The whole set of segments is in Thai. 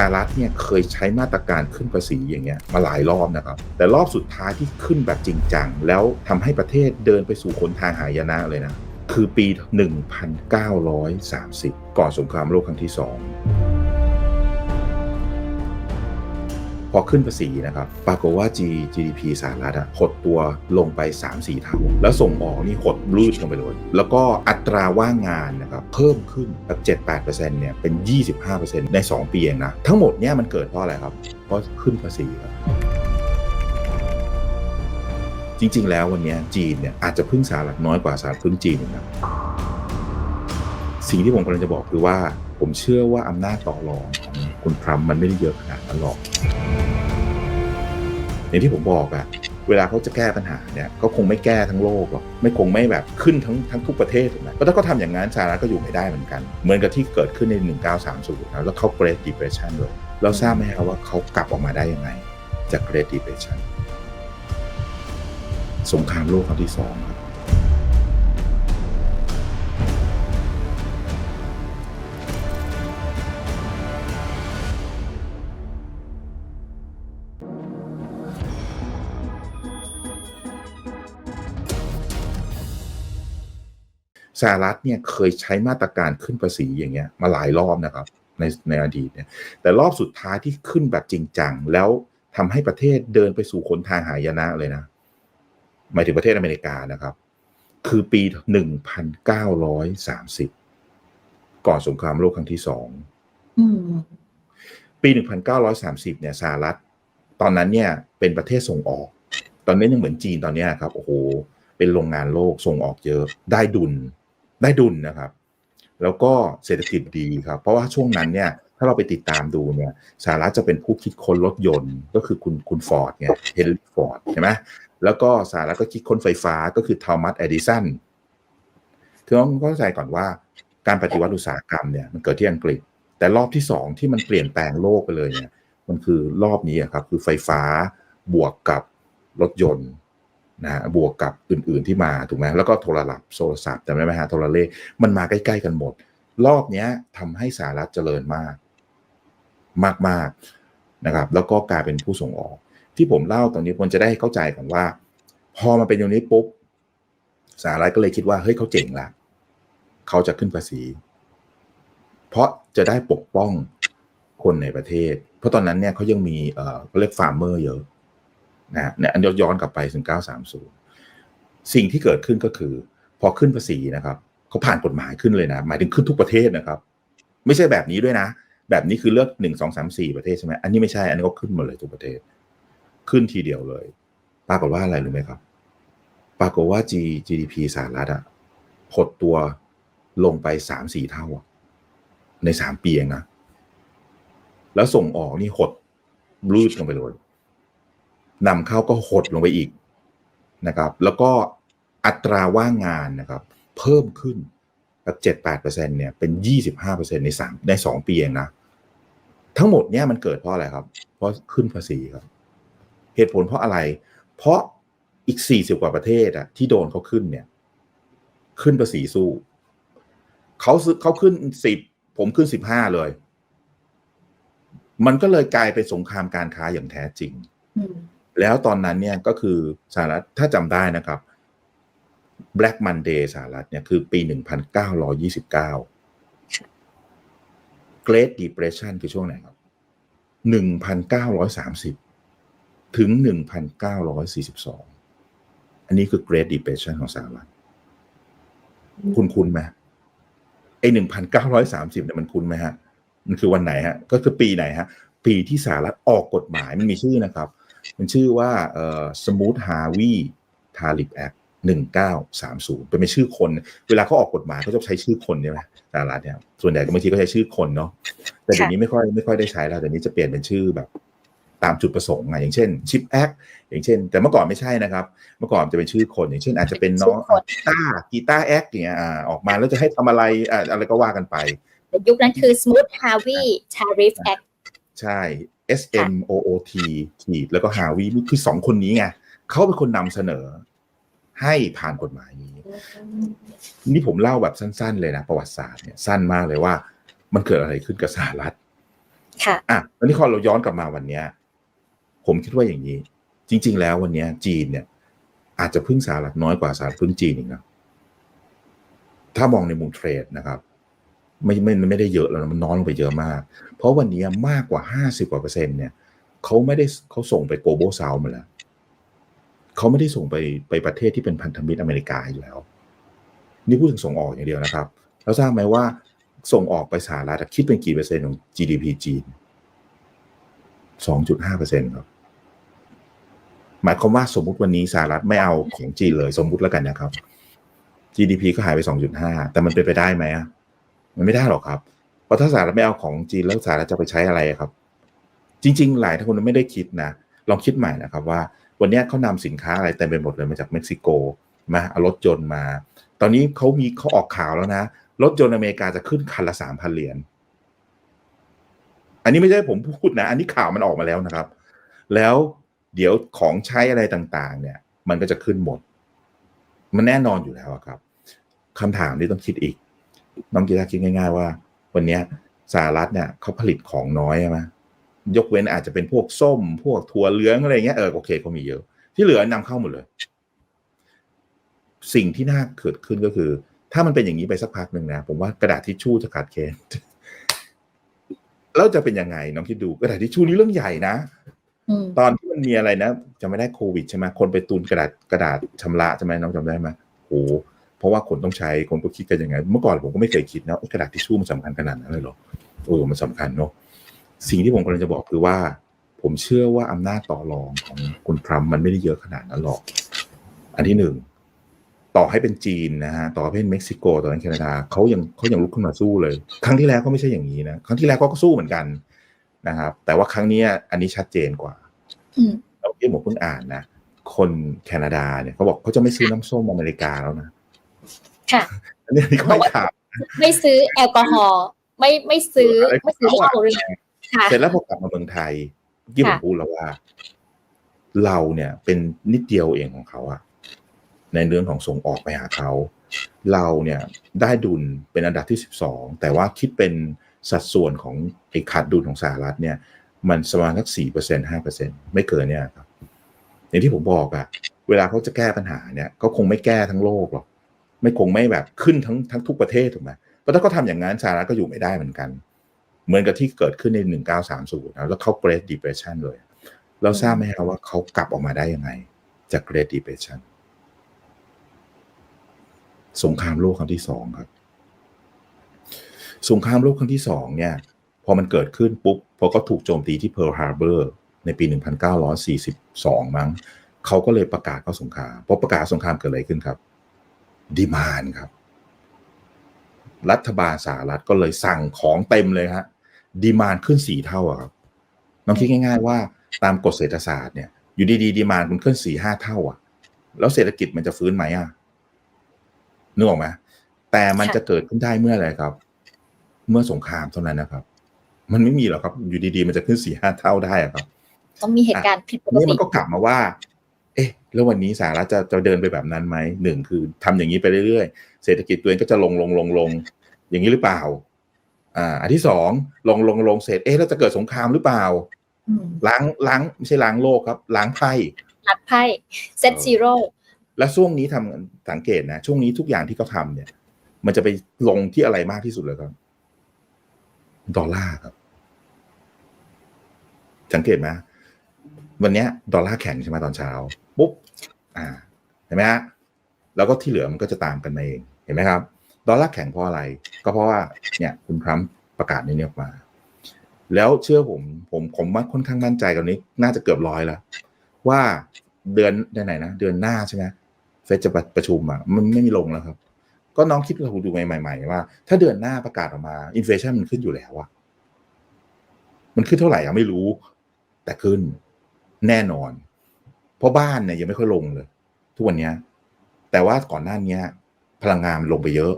สหรัฐเนี่ยเคยใช้มาตรการขึ้นภาษีอย่างเงี้ยมาหลายรอบนะครับ แต่รอบสุดท้ายที่ขึ้นแบบจริงจังแล้วทำให้ประเทศเดินไปสู่ขนทางหายนะเลยนะ คือปี 1930 ก่อนสงครามโลกครั้งที่ 2พอขึ้นภาษีนะครับ ปรากฏว่า G GDP สหรัฐอะหดตัวลงไป 3-4 เท่า แล้วส่งออกนี่หด รูดลงไปเลย แล้วก็อัตราว่างงานนะครับเพิ่มขึ้นแบบ7-8%เนี่ยเป็น 25%ใน 2 ปีเองนะ ทั้งหมดเนี่ยมันเกิดเพราะอะไรครับ เพราะขึ้นภาษีครับจริง ๆ แล้ววันนี้จีนเนี่ยอาจจะพึ่งสหรัฐน้อยกว่าสหรัฐพึ่งจีนนะสิ่งที่ผมกำลังจะบอกคือว่า ผมเชื่อว่าอำนาจต่อรองของคุณทรัมป์มันไม่ได้เยอะขนาดนั้นหรอกอย่างที่ผมบอกอะ เวลาเขาจะแก้ปัญหาเนี่ยก็คงไม่แก้ทั้งโลกหรอกไม่คงไม่แบบขึ้นทั้งทั้งทุกประเทศถูกไหมเพราะถ้าเขาทำอย่างนั้นสหรัฐก็อยู่ไม่ได้เหมือนกัน เหมือนกับที่เกิดขึ้นใน 1930นะแล้วเขา Great Depression เลยเราทราบไหมครับว่าเขากลับออกมาได้ยังไง จาก Great Depression สงครามโลกครั้งที่สองครับ สหรัฐเนี่ยเคยใช้มาตรการขึ้นภาษีอย่างเงี้ยมาหลายรอบนะครับในในอดีตเนี่ยแต่รอบสุดท้ายที่ขึ้นแบบจริงจังแล้วทำให้ประเทศเดินไปสู่ขนทางหายนะเลยนะ หมายถึงประเทศอเมริกานะครับ คือปี1930ก่อนสงครามโลกครั้งที่สองอืมปี1930เนี่ยสหรัฐ ตอนนั้นเนี่ยเป็นประเทศส่งออก ตอนนี้ยังเหมือนจีนตอนเนี้ยครับโอ้โหเป็นโรงงานโลกส่งออกเยอะได้ดุล ได้ดุลนะครับ แล้วก็เศรษฐกิจดีครับ เพราะว่าช่วงนั้นเนี่ยถ้าเราไปติดตามดูเนี่ยสหรัฐจะเป็นผู้คิดค้นรถยนต์ก็คือคุณคุณฟอร์ดเนี่ยเฮนรี่ฟอร์ดใช่ไหมแล้วก็สหรัฐก็คิดค้นไฟฟ้าก็คือทอมัสเอดิสันคือต้องเข้าใจก่อนว่าการปฏิวัติอุตสาหกรรมเนี่ยมันเกิดที่อังกฤษ แต่รอบที่สองที่มันเปลี่ยนแปลงโลกไปเลยเนี่ยมันคือรอบนี้ครับคือไฟฟ้าบวกกับรถยนต์ นะฮะบวกกับอื่นๆที่มาถูกไหมแล้วก็โทรศัพท์โทรศัพท์จำได้ไหมฮะโทรเลขมันมาใกล้ๆกันหมด รอบนี้ทำให้สหรัฐเจริญมาก มากๆนะครับ แล้วก็กลายเป็นผู้ส่งออก ที่ผมเล่าตรงนี้ควรจะได้เข้าใจก่อนว่า พอมาเป็นอย่างนี้ปุ๊บสหรัฐก็เลยคิดว่าเฮ้ยเขาเจ๋งละเขาจะขึ้นภาษี เพราะจะได้ปกป้องคนในประเทศ เพราะตอนนั้นเนี่ยเขายังมีเอ่อเรียกฟาร์มเมอร์เยอะ นะเนี่ยอันย้อนกลับไปถึง 930 สิ่งที่เกิดขึ้นก็คือ พอขึ้นภาษีนะครับเขาผ่านกฎหมายขึ้นเลยนะ หมายถึงขึ้นทุกประเทศนะครับ ไม่ใช่แบบนี้ด้วยนะ แบบนี้คือเลือกหนึ่งสองสามสี่ประเทศใช่ไหมอันนี้ไม่ใช่ อันนี้ก็ขึ้นหมดเลยทุกประเทศ ขึ้นทีเดียวเลย ปรากฏว่าอะไรรู้ไหมครับ ปรากฏว่า G GDP สหรัฐอะหดตัวลงไปสามสี่เท่าในสามปีเองนะ แล้วส่งออกนี่หดรูดลงไปเลย นำเข้าก็หดลงไปอีกนะครับ แล้วก็อัตราว่างงานนะครับ เพิ่มขึ้นแบบเจ็ดแปดเปอร์เซ็นเนี่ยเป็นยี่สิบห้าเปอร์เซ็นในสามในสองปีเองนะ ทั้งหมดเนี่ยมันเกิดเพราะอะไรครับ เพราะขึ้นภาษีครับ เหตุผลเพราะอะไร เพราะอีกสี่สิบกว่าประเทศอะที่โดนเขาขึ้นเนี่ย ขึ้นภาษีสู้เขาซื้อเขาขึ้นสิบผมขึ้นสิบห้าเลย มันก็เลยกลายเป็นสงครามการค้าอย่างแท้จริง แล้วตอนนั้นเนี่ยก็คือสหรัฐถ้าจำได้นะครับ Black Monday สหรัฐเนี่ยคือปี 1929 Great Depression คือช่วงไหนครับ 1930 ถึง 1942 อันนี้คือ Great Depression ของสหรัฐ คุณคุณไหมไอ้1930เนี่ยมันคุณไหมฮะ มันคือวันไหนฮะ ก็คือปีไหนฮะ ปีที่สหรัฐออกกฎหมายมันมีชื่อนะครับ มันชื่อว่าเอ่อ Smooth Harvey Talib Act 1930 เป็นชื่อคน เวลาเขาออกกฎหมายเขาจะใช้ชื่อคนใช่ไหมสหรัฐเนี่ยส่วนใหญ่ก็บางทีก็ใช้ชื่อคนเนาะแต่เดี๋ยวนี้ไม่ค่อยไม่ค่อยได้ใช้แล้วเดี๋ยวนี้จะเปลี่ยนเป็นชื่อแบบตามจุดประสงค์ไงอย่างเช่น Chip Act อย่างเช่น แต่เมื่อก่อนไม่ใช่นะครับ เมื่อก่อนจะเป็นชื่อคนอย่างเช่น อาจจะเป็นน้องชื่อคนกีตาร์กีตาร์แอคอย่างเงี้ยอ่าออกมาแล้วจะให้ทำอะไรอ่าอะไรก็ว่ากันไปแต่ยุคนั้นคือ Smooth Harvey Tariff Act ใช่ S M O O T ขีดแล้วก็ฮาวีนี่คือสองคนนี้ไงเขาเป็นคนนำเสนอ ให้ผ่านกฎหมายนี้ นี่ผมเล่าแบบสั้น ๆ เลยนะ ประวัติศาสตร์เนี่ยสั้นมากเลยว่า มันเกิดอะไรขึ้นกับสหรัฐ ค่ะอะแล้วนี่พอเราย้อนกลับมาวันเนี้ย ผมคิดว่าอย่างนี้ จริง ๆ แล้ววันเนี้ย จีนเนี่ย อาจจะพึ่งสหรัฐน้อยกว่าสหรัฐพึ่งจีนอีกนะถ้ามองในมุมเทรดนะครับ ไม่ไม่ไม่ได้เยอะแล้วนะมันน้อยลงไปเยอะมาก เพราะวันนี้มากกว่าห้าสิบกว่าเปอร์เซ็นต์เนี่ยเขาไม่ได้เขาส่งไปโกลบอลเซามาแล้วเขาไม่ได้ส่งไปไปประเทศที่เป็นพันธมิตรอเมริกาอยู่แล้ว นี่พูดถึงส่งออกอย่างเดียวนะครับ แล้วทราบไหมว่าส่งออกไปสหรัฐคิดเป็นกี่เปอร์เซ็นต์ของ GDP จีนสองจุดห้าเปอร์เซ็นต์ครับ หมายความว่าสมมติวันนี้สหรัฐไม่เอาของจีนเลยสมมติแล้วกันนะครับ GDP ก็หายไปสองจุดห้าแต่มันเป็นไปได้ไหมอะ มันไม่ได้หรอกครับ เพราะถ้าสหรัฐไม่เอาของจีนแล้วสหรัฐจะไปใช้อะไรครับ จริง ๆ หลายท่านคนไม่ได้คิดนะ ลองคิดใหม่นะครับว่า วันนี้เขานำสินค้าอะไรเต็มไปหมดเลยมาจากเม็กซิโกมาเอารถยนต์มา ตอนนี้เขามีเขาออกข่าวแล้วนะ รถยนต์อเมริกาจะขึ้นคันละสามพันเหรียญ อันนี้ไม่ใช่ผมพูดนะ อันนี้ข่าวมันออกมาแล้วนะครับ แล้วเดี๋ยวของใช้อะไรต่างๆ เนี่ย มันก็จะขึ้นหมด มันแน่นอนอยู่แล้วครับคำถามที่ต้องคิดอีก น้องกีตาร์คิดง่าย ๆ ว่า วันเนี้ยสหรัฐเนี่ยเขาผลิตของน้อยใช่ไหมยกเว้นอาจจะเป็นพวกส้ม พวกถั่วเหลืองอะไรเงี้ยเออโอเคเขามีเยอะ ที่เหลือนำเข้าหมดเลย สิ่งที่น่าเกิดขึ้นก็คือ ถ้ามันเป็นอย่างนี้ไปสักพักหนึ่งนะ ผมว่ากระดาษทิชชู่จะขาดแคลนแล้วจะเป็นยังไงน้องคิดดูกระดาษทิชชู่นี่เรื่องใหญ่นะอืมตอนที่มันมีอะไรนะจะไม่ได้โควิดใช่ไหมคนไปตุนกระดาษกระดาษชำระใช่ไหมน้องจำได้ไหมโอ้ เพราะว่าคนต้องใช้คนก็คิดกันยังไง เมื่อก่อนผมก็ไม่เคยคิดนะเอ้ยกระดาษทิชชู่มันสำคัญขนาดนั้นเลยเหรอโอ้มันสำคัญเนาะสิ่งที่ผมกำลังจะบอกคือว่า ผมเชื่อว่าอำนาจต่อรองของคุณทรัมป์มันไม่ได้เยอะขนาดนั้นหรอก อันที่หนึ่งต่อให้เป็นจีนนะฮะต่อให้เป็นเม็กซิโกต่อให้เป็นแคนาดาเขายังเขายังลุกขึ้นมาสู้เลย ครั้งที่แล้วก็ไม่ใช่อย่างนี้นะครั้งที่แล้วเขาก็สู้เหมือนกันนะครับ แต่ว่าครั้งเนี้ยอันนี้ชัดเจนกว่าอืมเราที่ผมเพิ่งอ่านนะคนแคนาดาเนี่ยเขาบอกเขาจะไม่ซื้อน้ำส้มอเมริกาแล้วนะ ค่ะอันนี้นี่ก็ไม่ข่าวไม่ซื้อแอลกอฮอล์ไม่ไม่ซื้อไม่ซื้อเหล้าเลยค่ะเสร็จแล้วพอกลับมาเมืองไทยที่ผมค่ะพูดแล้วว่า เราเนี่ย เป็นนิดเดียวเองของเขาอะในเรื่องของส่งออกไปหาเขา เราเนี่ยได้ดุลเป็นอันดับที่สิบสองแต่ว่าคิดเป็นสัดส่วนของไอ้ขาดดุลของสหรัฐเนี่ย มันประมาณสักสี่เปอร์เซ็นห้าเปอร์เซ็นไม่เกินเนี่ยครับอย่างที่ผมบอกอะเวลาเขาจะแก้ปัญหาเนี่ยก็คงไม่แก้ทั้งโลกหรอก ไม่คงไม่แบบขึ้นทั้งทั้งทุกประเทศถูกไหมเพราะถ้าเขาทำอย่างนั้นสหรัฐก็อยู่ไม่ได้เหมือนกัน เหมือนกับที่เกิดขึ้นใน 1930นะแล้วเขา Great Depression เลย เราทราบไหมครับว่าเขากลับออกมาได้ยังไง จาก Great Depression สงครามโลกครั้งที่สองครับ สงครามโลกครั้งที่สองเนี่ย พอมันเกิดขึ้นปุ๊บพอเขาถูกโจมตีที่ Pearl Harbor ในปี 1942 มั้งเขาก็เลยประกาศเข้าสงครามพอประกาศสงครามเกิดอะไรขึ้นครับ ดีมานครับ รัฐบาลสหรัฐก็เลยสั่งของเต็มเลยฮะดีมานขึ้นสี่เท่าอะครับน้องคิดง่าย ๆ ว่าตามกฎเศรษฐศาสตร์เนี่ยอยู่ดีๆดีมานมันขึ้นสี่ห้าเท่า อะ แล้วเศรษฐกิจมันจะฟื้นไหมอะนึกออกไหมแต่มันค่ะจะเกิดขึ้นได้เมื่ออะไรครับ เมื่อสงครามเท่านั้นนะครับ มันไม่มีหรอกครับ อยู่ดีๆ มันจะขึ้นสี่ห้าเท่าได้อะครับ ต้องมีเหตุการณ์ผิดปกนี่ติมันก็กลับมาว่า เอ๊ะแล้ววันนี้สหรัฐจะจะเดินไปแบบนั้นไหมหนึ่งคือทำอย่างนี้ไปเรื่อยๆ เศรษฐกิจตัวเองก็จะลงลงลงลงอย่างนี้หรือเปล่า อ่า อันที่สองลงลงลงเสร็จเอ๊ะแล้วจะเกิดสงครามหรือเปล่าอืมล้างล้างไม่ใช่ล้างโลกครับ ล้างไพ่นัดไพ่เซตซีโร่และช่วงนี้ทำสังเกตนะ ช่วงนี้ทุกอย่างที่เขาทำเนี่ย มันจะไปลงที่อะไรมากที่สุดเลยครับ ดอลลาร์ครับ สังเกตไหมวันเนี้ยดอลลาร์แข็งใช่ไหมตอนเช้า ปุ๊บอ่าเห็นไหมฮะแล้วก็ที่เหลือมันก็จะตามกันมาเองเห็นไหมครับ ดอลลาร์แข็งเพราะอะไร ก็เพราะว่าเนี่ยคุณทรัมป์ประกาศนี้ออกมา แล้วเชื่อผมผมผมว่าค่อนข้างมั่นใจกับนี้ น่าจะเกือบร้อยแล้ว ว่าเดือนเดือนไหนนะ เดือนหน้าใช่ไหมเฟดจะประชุมอะมันไม่มีลงแล้วครับ ก็น้องคิดเราดูใหม่ๆว่า ถ้าเดือนหน้าประกาศออกมาอินฟลชันมันขึ้นอยู่แล้วอะมันขึ้นเท่าไหร่ยังไม่รู้ แต่ขึ้นแน่นอน ราะบ้านเนี่ยยังไม่ค่อยลงเลย ทุกวันเนี้ยแต่ว่าก่อนหน้านี้พลังงานมันลงไปเยอะ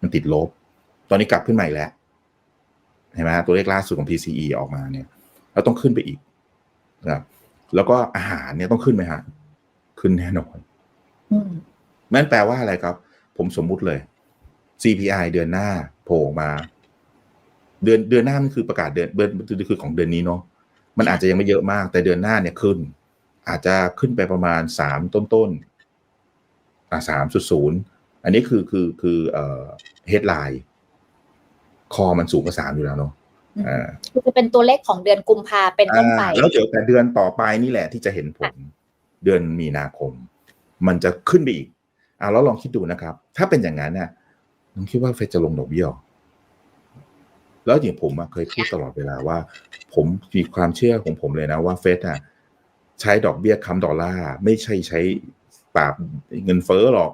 มันติดลบ ตอนนี้กลับขึ้นใหม่แล้วเห็นไหมตัวเลขล่าสุดของ PCE ออกมาเนี่ยแล้วต้องขึ้นไปอีกนะครับแล้วก็อาหารเนี่ยต้องขึ้นไหมฮะ ขึ้นแน่นอนอืมนั่นแปลว่าอะไรครับ ผมสมมุติเลย CPI เดือนหน้าโผล่ออกมา เดือนเดือนหน้ามันคือประกาศเดือนเดือนคือของเดือนนี้เนาะมันอาจจะยังไม่เยอะมาก แต่เดือนหน้าเนี่ยขึ้น อาจจะขึ้นไปประมาณสามต้นๆอ่าสามจุดศูนย์อันนี้คือคือคือเอ่อ headline คอมันสูงกว่าสามอยู่แล้วเนาะอ่าคือจะเป็นตัวเลขของเดือนกุมภาเป็นต้นไปอ่าแล้วเดี๋ยวแต่เดือนต่อไปนี่แหละที่จะเห็นผลเดือนมีนาคม มันจะขึ้นไปอีกอ่าแล้วลองคิดดูนะครับ ถ้าเป็นอย่างนั้นน่ะน้องคิดว่าเฟดจะลงดอกเบี้ยหรอแล้วอย่างผมอะเคยพูดตลอดเวลาว่า ผมมีความเชื่อของผมเลยนะว่าเฟดอะ ใช้ดอกเบี้ยค้ำดอลลาร์ไม่ใช่ใช้ปราบเงินเฟ้อหรอก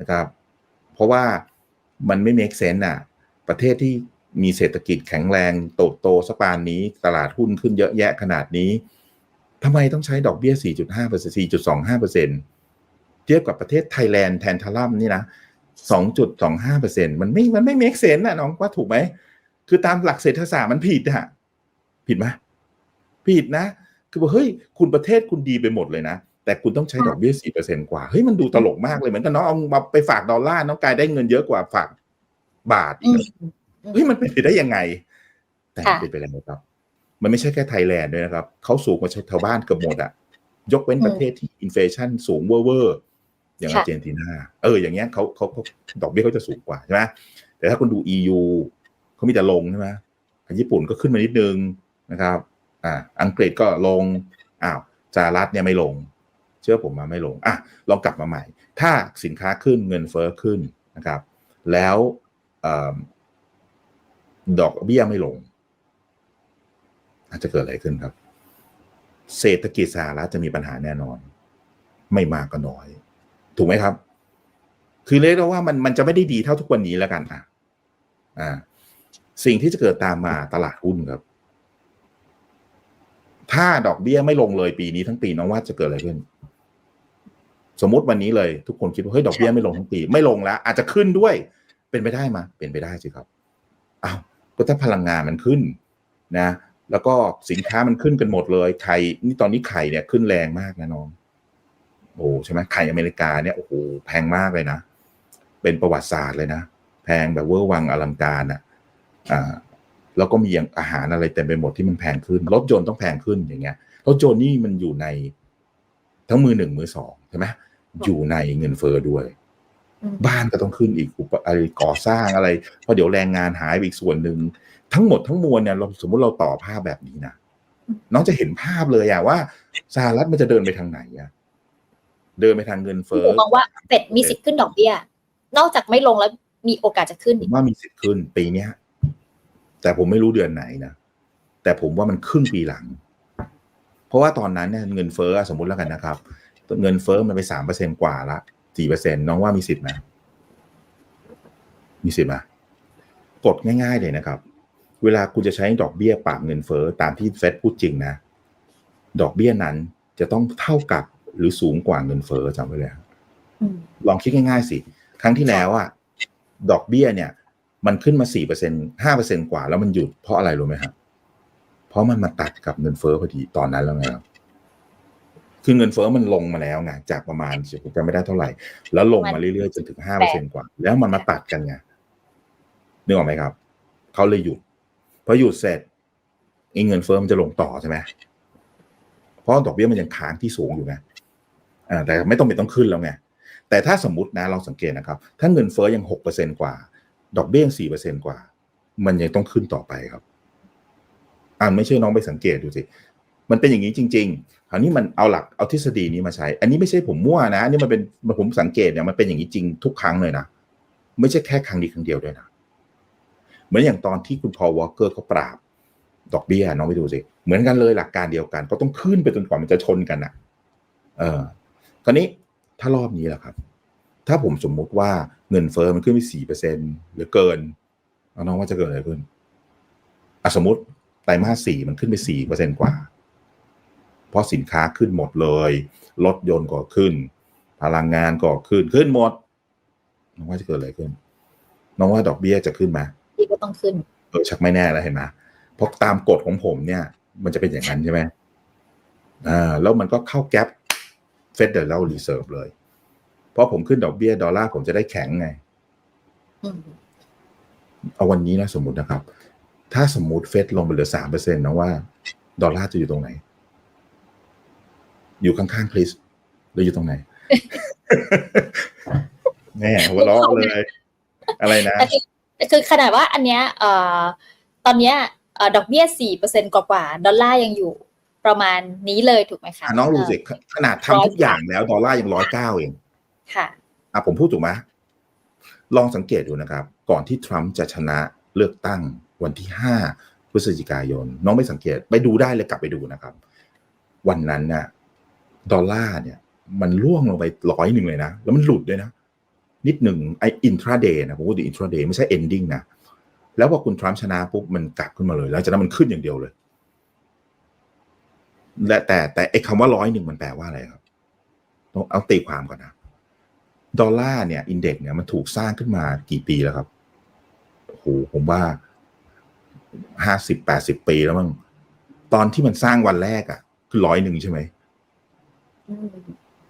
นะครับ เพราะว่ามันไม่ make sense อะประเทศที่มีเศรษฐกิจแข็งแรงโตโตสปานนี้ตลาดหุ้นขึ้นเยอะแยะขนาดนี้ทำไมต้องใช้ดอกเบี้ย 4.5เปอร์เซ็นต์4.25เปอร์เทียบกับประเทศไทยแลนด์แทนทารัมนี่นะ 2.25เปอร์เซ็นต์มันไม่ มันไม่ make sense นะน้องว่าถูกไหม คือตามหลักเศรษฐศาสตร์มันผิดอะผิดไหมผิดนะ คือว่าเฮ้ยคุณประเทศคุณดีไปหมดเลยนะ แต่คุณต้องใช้ดอกเบี้ยสี่เปอร์เซ็นกว่า เฮ้ยมันดูตลกมากเลยเหมือนกับน้องเอามาไปฝากดอลลาร์น้องกายได้เงินเยอะกว่าฝากบาทอีอืกมเฮ้ยมันเป็นไปได้ยังไง แต่ค่ะเป็นไปแล้วครับ มันไม่ใช่แค่ไทยแลนด์ด้วยนะครับเขาสูงกว่าชาวบ้านเกือบหมดอะยกเว้นประเทศที่อินเฟชันสูงเวอร์ๆอย่างอาร์เจนตินาเอออย่างเงี้ยเขาเขาเขาดอกเบี้ยเขาจะสูงกว่าใช่ไหมแต่ถ้าคุณดู EU เขามีแต่ลงใช่ไหมอะญี่ปุ่นก็ขึ้นมานิดนึงนะครับ อ่าอังกฤษก็ลงอ้าวสหรัฐเนี่ยไม่ลง เชื่อผมมาไม่ลงอะลองกลับมาใหม่ ถ้าสินค้าขึ้นเงินเฟ้อขึ้นนะครับ แล้วอดอกเบี้ยไม่ลง อาจจะเกิดอะไรขึ้นครับ เศรษฐกิจสหรัฐจะมีปัญหาแน่นอน ไม่มากก็น้อย ถูกไหมครับ คือเรียกได้ว่ามันมันจะไม่ได้ดีเท่าทุกวันนี้แล้วกันอะอ่า สิ่งที่จะเกิดตามมาตลาดหุ้นครับ ถ้าดอกเบี้ยไม่ลงเลยปีนี้ทั้งปีน้องว่าจะเกิดอะไรขึ้น สมมติวันนี้เลย ทุกคนคิดว่าเฮ้ยดอกเบี้ยไม่ลงทั้งปี ไม่ลงแล้ว อาจจะขึ้นด้วย เป็นไปได้มาเป็นไปได้สิครับอ้าวก็ถ้าพลังงานมันขึ้นนะ แล้วก็สินค้ามันขึ้นกันหมดเลยไข่นี่ตอนนี้ไข่เนี่ยขึ้นแรงมากนะน้อง โอ้ใช่ไหมไข่อเมริกาเนี่ยโอ้โหแพงมากเลยนะเป็นประวัติศาสตร์เลยนะแพงแบบเวอร์วังอลังการอะอ่า แล้วก็มีอย่างอาหารอะไรเต็มไปหมดที่มันแพงขึ้น รถยนต์ต้องแพงขึ้นอย่างเงี้ยรถยนต์นี่มันอยู่ในทั้งมือหนึ่งมือสองใช่ไหมอยู่ในเงินเฟอ้อด้วยอืมบ้านก็ต้องขึ้นอีกอุปอะไรก่อสร้างอะไรเพราะเดี๋ยวแรงงานหายไปอีกส่วนหนึ่งทั้งหมดทั้งมวลเนี่ยเราสมมติเราต่อภาพแบบนี้นะน้องจะเห็นภาพเลยอะว่าสหรัฐมันจะเดินไปทางไหนอะเดินไปทางเงินหเฟ้นูอมองว่าเฟดมีสิทธิ์ขึ้นดอกเบี้ย นอกจากไม่ลงแล้วมีโอกาสจะขึ้นผอีมกว่ามีสิทธิ์ขึ้นปีเนี้ย แต่ผมไม่รู้เดือนไหนนะแต่ผมว่ามันขึ้นปีหลัง เพราะว่าตอนนั้นเนี่ยเงินเฟ้อสมมติแล้วกันนะครับ เงินเฟ้อมันไปสามเปอร์เซ็นกว่าละสี่เปอร์เซ็นน้องว่ามีสิทธิ์ไหมมีสิทธิ์ไหมกดง่าย ๆเลยนะครับ เวลาคุณจะใช้ดอกเบี้ยปราบเงินเฟ้อตามที่เฟดพูดจริงนะ ดอกเบี้ยนั้นจะต้องเท่ากับหรือสูงกว่าเงินเฟ้อจำไว้เลยครับอืมลองคิดง่ายๆสิ ครั้งที่แล้วอะดอกเบี้ยเนี่ย มันขึ้นมาสี่เปอร์เซ็นห้าเปอร์เซ็นกว่าแล้วมันหยุดเพราะอะไรรู้ไหมครับเพราะมันมาตัดกับเงินเฟ้อพอดีตอนนั้นแล้วไงครับคือเงินเฟ้อมันลงมาแล้วไงจากประมาณผมจำไม่ได้เท่าไหร่ แล้วลงมาเรื่อยๆจนถึงห้าเปอร์เซ็นกว่า แล้วมันมาตัดกันไงนึกออกไหมครับเขาเลยหยุดพอหยุดเสร็จไอ้เงินเฟ้อมันจะลงต่อใช่ไหมเพราะดอกเบี้ยมันยังค้างที่สูงอยู่ไงแต่ไม่ต้องเป็นต้องขึ้นแล้วไงแต่ถ้าสมมตินะเราสังเกตนะครับ ถ้าเงินเฟ้อยังหกเปอร์เซ็นกว่า ดอกเบี้ยสี่เปอร์เซ็นกว่า มันยังต้องขึ้นต่อไปครับ อ่าไม่เชื่อน้องไปสังเกตดูสิ มันเป็นอย่างนี้จริงๆคราวนี้มันเอาหลักเอาทฤษฎีนี้มาใช้ อันนี้ไม่ใช่ผมมั่วนะอันนี่มันเป็นผมสังเกตเนี่ยมันเป็นอย่างนี้จริงทุกครั้งเลยนะ ไม่ใช่แค่ครั้งนี้ครั้งเดียวด้วยนะ เหมือนอย่างตอนที่คุณพอลวอลเกอร์เขาปราบ ดอกเบี้ยน้องไปดูสิ เหมือนกันเลยหลักการเดียวกัน ก็ต้องขึ้นไปจนกว่ามันจะชนกันอะ เออคราวนี้ถ้ารอบนี้แหละครับ ถ้าผมสมมุติว่า เงินเฟอ้อมันขึ้นไปสี่เปอร์เซ็นหรือเกินเอาน้องว่าจะเกิดอะไรขึ้นอะสมมติไตรมาสสี่มันขึ้นไปสี่เปอร์เซ็นกว่า เพราะสินค้าขึ้นหมดเลย รถยนต์ก็ขึ้น พลังงานก็ขึ้นขึ้นหมด น้องว่าจะเกิดอะไรขึ้น น้องว่าดอกเบี้ยจะขึ้นไหมที่ก็ต้องขึ้น เออชักไม่แน่แล้วเห็นไหมเพราะตามกฎของผมเนี่ย มันจะเป็นอย่างนั้นใช่ไหมอ่าแล้วมันก็เข้าแก๊ปเฟดเดอร์รีเซิร์ฟเลยเพ ราะผมขึ้นดอกเบี้ยดอลลาร์ผมจะได้แข็งไงอืมเอาวันนี้นะสมมตินะครับ ถ้าสมมุติเฟดลงไปเหลือสามเปอร์เซ็นต์นะว่า ดอลลาร์จะอยู่ตรงไหน อยู่ข้างๆคริสหรืออยู่ตรงไหนแน่หัวเราะเลย อะไรนะแต่คือแต่คือขนาดว่าอันเนี้ยเอ่อตอนเนี้ยเอ่อดอกเบี้ยสี่เปอร์เซ็นกว่าๆดอลลาร์ยังอยู่ประมาณนี้เลยถูกไหมคะอะน้องดูสิขนาดทำทุกอย่างแล้ว ดอลลาร์ยังร้อยเก้าเอง ค่ะอะผมพูดถูกไหมลองสังเกตดูนะครับ ก่อนที่ทรัมป์จะชนะเลือกตั้งวันที่ห้าพฤศจิกายน น้องไม่สังเกตไปดูได้เลยกลับไปดูนะครับ วันนั้นน่ะดอลลาร์เนี่ย มันร่วงลงไปร้อยหนึ่งเลยนะ แล้วมันหลุดด้วยนะ นิดหนึ่งไออินทราเดย์นะผมพูดถึงอินทราเดย์ไม่ใช่เอนดิ้งนะแล้วพอคุณทรัมป์ชนะปุ๊บมันกลับขึ้นมาเลย แล้วจากนั้นมันขึ้นอย่างเดียวเลย และแต่แต่ไอ้คำว่าร้อยหนึ่งมันแปลว่าอะไรครับต้องเอาตีความก่อนนะ ดอลลาร์เนี่ยอินเด็กซ์เนี่ยมันถูกสร้างขึ้นมากี่ปีแล้วครับโอ้โหผมว่าห้าสิบแปดสิบปีแล้วมั้งตอนที่มันสร้างวันแรกอะ่ะ คือร้อยหนึ่งใช่ไหมอืม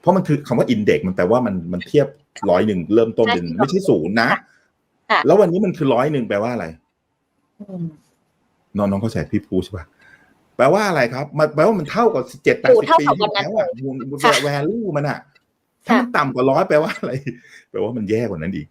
เพราะมันคือคำว่าอินเด็กซ์มันแปลว่ามันมันเทียบร้อยหนึ่งเริ่มต้นเป็นใช่ไม่ใช่ศูนย์นะค่ะแล้ววันนี้มันคือร้อยหนึ่งแปลว่าอะไรอืมน้องน้องเข้าใจพี่พูดใช่ปะแปลว่าอะไรครับ มันแปลว่ามันเท่ากับเจ็ดแปดโอ้สิบเท่าปีกับวัที่นนั้นแล้วเลอะยมูลค่ะแวลูมันอะ ถ้ามันต่ำกว่าร้อยแปลว่าอะไร แปลว่ามันแย่กว่านั้นอีก